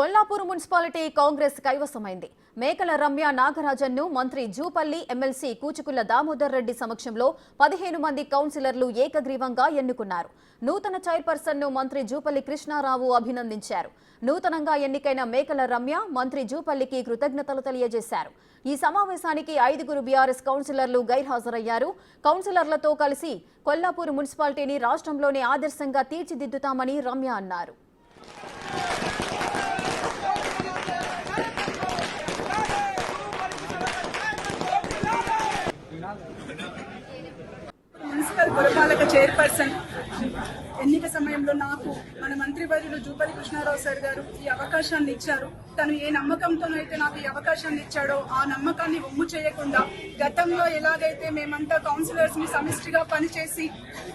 Kollapur municipality Congress కైవసమైంది. మేకల రమ్య నాగరాజన్ను మంత్రి జూపల్లి ఎమ్మెల్సీ కూచుకుల దామోదర్ రెడ్డి సమక్షంలో పదిహేను మంది కౌన్సిలర్లు ఏకగ్రీవంగా ఎన్నుకున్నారు. నూతన చైర్పర్సన్ను మంత్రి జూపల్లి కృష్ణారావు అభినందించారు. నూతనంగా ఎన్నికైన మేకల రమ్య మంత్రి జూపల్లికి కృతజ్ఞతలు తెలియజేశారు. ఈ సమావేశానికి ఐదుగురు బీఆర్ఎస్ కౌన్సిలర్లు గైర్హాజరయ్యారు. కౌన్సిలర్లతో కలిసి కొల్లాపూర్ మున్సిపాలిటీని రాష్ట్రంలోనే ఆదర్శంగా తీర్చిదిద్దుతామని రమ్య అన్నారు మున్సిపల్ పురపాలక చైర్పర్సన్. ఎన్నిక సమయంలో నాకు మన మంత్రివర్యులు జూపల్లి కృష్ణారావు సార్ గారు ఈ అవకాశాన్ని ఇచ్చారు. తను ఏ నమ్మకంతోనైతే నాకు ఈ అవకాశాన్ని ఇచ్చాడో ఆ నమ్మకాన్ని ఒమ్ము చేయకుండా గతంలో ఎలాగైతే మేమంతా కౌన్సిలర్స్ని సమిష్టిగా పనిచేసి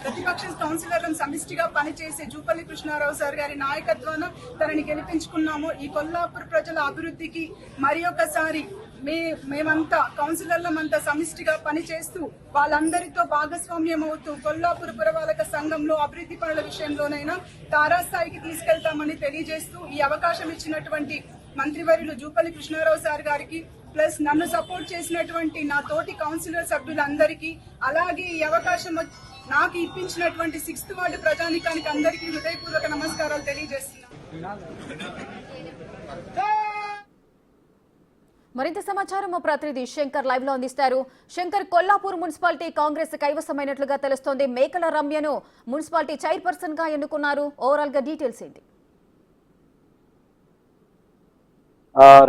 ప్రతిపక్ష కౌన్సిలర్లను సమిష్టిగా పనిచేసి జూపల్లి కృష్ణారావు సార్ గారి నాయకత్వాన తనని గెలిపించుకున్నామో ఈ కొల్లాపూర్ ప్రజల అభివృద్ధికి మరి ఒకసారి మే మేమంతా కౌన్సిలర్లమంతా సమిష్టిగా పనిచేస్తూ వాళ్ళందరితో భాగస్వామ్యం అవుతూ కొల్లాపూర్ పురపాలక సంఘంలో అభివృద్ధి పనుల విషయంలోనైనా తారాస్థాయికి తీసుకెళ్తామని తెలియజేస్తూ ఈ అవకాశం ఇచ్చినటువంటి మంత్రివర్యులు జూపల్లి కృష్ణారావు సార్ గారికి ప్లస్ నన్ను సపోర్ట్ చేసినటువంటి నా తోటి కౌన్సిలర్ సభ్యులందరికీ అలాగే ఈ అవకాశం నాకు ఇప్పించినటువంటి సిక్స్త్ వార్డు ప్రజానికానికి అందరికీ హృదయపూర్వక నమస్కారాలు తెలియజేస్తున్నాను. మరింత సమాచారం మా ప్రతినిధి శంకర్ లైవ్లో అందిస్తారు. శంకర్ కొల్లాపూర్ మున్సిపాలిటీ కాంగ్రెస్ కైవసమైనట్లుగా తెలుస్తోంది. మేకల రమ్యను మున్సిపాలిటీ చైర్పర్సన్గా ఎన్నుకున్నారు. ఓవరాల్గా డీటెయిల్స్ ఏంటి?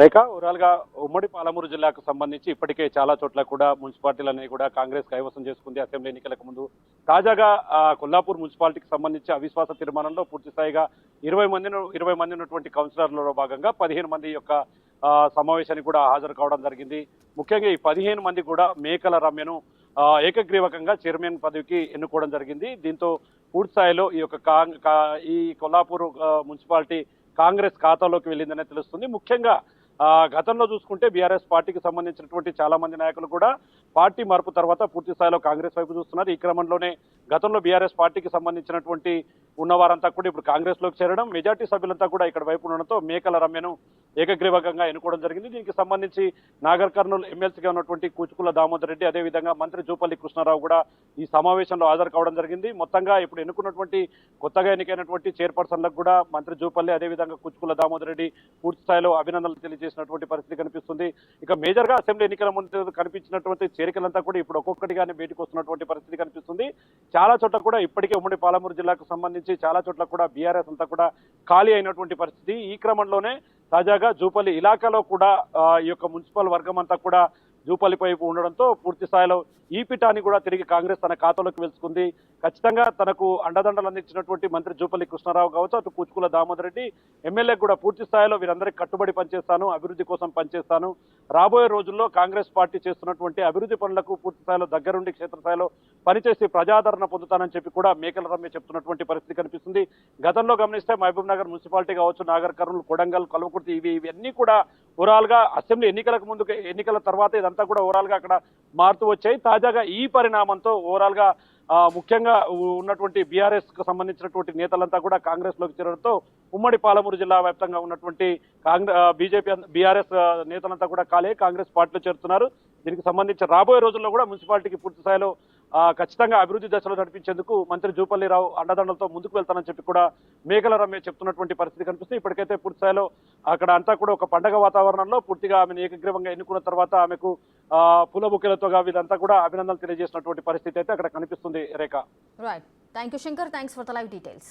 రేఖ ఓవరాల్గా ఉమ్మడి పాలమూరు జిల్లాకు సంబంధించి ఇప్పటికే చాలా చోట్ల కూడా మున్సిపాలిటీలన్నీ కూడా కాంగ్రెస్ కైవసం చేసుకుంది. అసెంబ్లీ ఎన్నికలకు ముందు తాజాగా కొల్లాపూర్ మున్సిపాలిటీకి సంబంధించి అవిశ్వాస తీర్మానంలో పూర్తి స్థాయిగా ఇరవై మంది ఇరవై మంది ఉన్నటువంటి కౌన్సిలర్లలో భాగంగా పదిహేను మంది యొక్క సమావేశానికి కూడా హాజరు కావడం జరిగింది. ముఖ్యంగా ఈ పదిహేను మంది కూడా మేకల రమ్యను ఏకగ్రీవకంగా చైర్మన్ పదవికి ఎన్నుకోవడం జరిగింది. దీంతో పూర్తి స్థాయిలో ఈ యొక్క కా- ఈ కొల్లాపూర్ మున్సిపాలిటీ కాంగ్రెస్ ఖాతాలోకి వెళ్ళిందనే తెలుస్తుంది. ముఖ్యంగా గతంలో చూసుకుంటే బీఆర్ఎస్ పార్టీకి సంబంధించినటువంటి చాలా మంది నాయకులు కూడా పార్టీ మార్పు తర్వాత పూర్తి స్థాయిలో కాంగ్రెస్ వైపు చూస్తున్నారు. ఈ క్రమంలోనే గతంలో బీఆర్ఎస్ పార్టీకి సంబంధించినటువంటి ఉన్నవారంతా కూడా ఇప్పుడు కాంగ్రెస్లోకి చేరడం మెజార్టీ సభ్యులంతా కూడా ఇక్కడ వైపు ఉండడంతో మేకల రమ్యను ఏకగ్రీవకంగా ఎన్నుకోవడం జరిగింది. దీనికి సంబంధించి నాగర్ కర్నూలు ఎమ్మెల్సీగా ఉన్నటువంటి కూచుకుల దామోదర్ రెడ్డి అదేవిధంగా మంత్రి జూపల్లి కృష్ణారావు కూడా ఈ సమావేశంలో హాజరు కావడం జరిగింది. మొత్తంగా ఇప్పుడు ఎన్నుకున్నటువంటి కొత్తగా ఎన్నికైనటువంటి చైర్పర్సన్లకు కూడా మంత్రి జూపల్లి అదేవిధంగా కూచుకుల దామోదర్ రెడ్డి పూర్తి స్థాయిలో అభినందనలు తెలియజేసినటువంటి పరిస్థితి కనిపిస్తుంది. ఇక మేజర్గా అసెంబ్లీ ఎన్నికల ముందు కనిపించినటువంటి చేరికలంతా కూడా ఇప్పుడు ఒక్కొక్కటిగానే బయటకు వస్తున్నటువంటి పరిస్థితి కనిపిస్తుంది. చాలా చోట్ల కూడా ఇప్పటికే ఉమ్మడి పాలమూరు జిల్లాకు సంబంధించి చాలా చోట్ల కూడా బీఆర్ఎస్ అంతా కూడా ఖాళీ అయినటువంటి పరిస్థితి. ఈ క్రమంలోనే తాజాగా జూపల్లి ఇలాకాలో కూడా ఈ యొక్క మున్సిపల్ వర్గం అంతా కూడా జూపల్లి వైపు ఉండడంతో పూర్తి స్థాయిలో ఈ పీఠాన్ని కూడా తిరిగి కాంగ్రెస్ తన ఖాతాలోకి వెలుచుకుంది ఖచ్చితంగా తనకు అండదండలు అందించినటువంటి మంత్రి జూపల్లి కృష్ణారావు కావచ్చు అటు కూచుకుల దామోదర్ రెడ్డి ఎమ్మెల్యే కూడా పూర్తి స్థాయిలో వీరందరికీ కట్టుబడి పనిచేస్తాను అభివృద్ధి కోసం పనిచేస్తాను. రాబోయే రోజుల్లో కాంగ్రెస్ పార్టీ చేస్తున్నటువంటి అభివృద్ధి పనులకు పూర్తి స్థాయిలో దగ్గరుండి క్షేత్రస్థాయిలో పనిచేసి ప్రజాదరణ పొందుతానని చెప్పి కూడా మేకల రమ్య చెప్తున్నటువంటి పరిస్థితి కనిపిస్తుంది. గతంలో గమనిస్తే మహబూబ్ నగర్ మున్సిపాలిటీ కావచ్చు నాగర్ కర్నూలు కొడంగల్ కల్వకుర్తి ఇవి ఇవన్నీ కూడా ఓవరాల్గా అసెంబ్లీ ఎన్నికలకు ముందు ఎన్నికల తర్వాత ఇదంతా కూడా ఓవరాల్గా అక్కడ మారుతూ వచ్చాయి. తాజాగా ఈ పరిణామంతో ఓవరాల్గా ముఖ్యంగా ఉన్నటువంటి బీఆర్ఎస్కు సంబంధించినటువంటి నేతలంతా కూడా కాంగ్రెస్లోకి చేరడంతో ఉమ్మడి పాలమూరు జిల్లా వ్యాప్తంగా ఉన్నటువంటి కాంగ్రెస్ బీజేపీ బీఆర్ఎస్ నేతలంతా కూడా కాలే కాంగ్రెస్ పార్టీలో చేరుతున్నారు. దీనికి సంబంధించి రాబోయే రోజుల్లో కూడా మున్సిపాలిటీకి పూర్తి స్థాయిలో ఖచ్చితంగా అభివృద్ధి దశలో నడిపించేందుకు మంత్రి జూపల్లిరావు అండదండలతో ముందుకు వెళ్తానని చెప్పి కూడా మేఘల రమ్య చెప్తున్నటువంటి పరిస్థితి కనిపిస్తుంది. ఇప్పటికైతే పూర్తి స్థాయిలో అక్కడ అంతా కూడా ఒక పండగ వాతావరణంలో పూర్తిగా ఆమెను ఏకగ్రీవంగా ఎన్నుకున్న తర్వాత ఆమెకు పుల బుకెలతోగా వీళ్ళంతా కూడా అభినందనలు తెలియజేసినటువంటి పరిస్థితి అయితే అక్కడ కనిపిస్తుంది Rekha. Right thank you Shankar thanks for the live details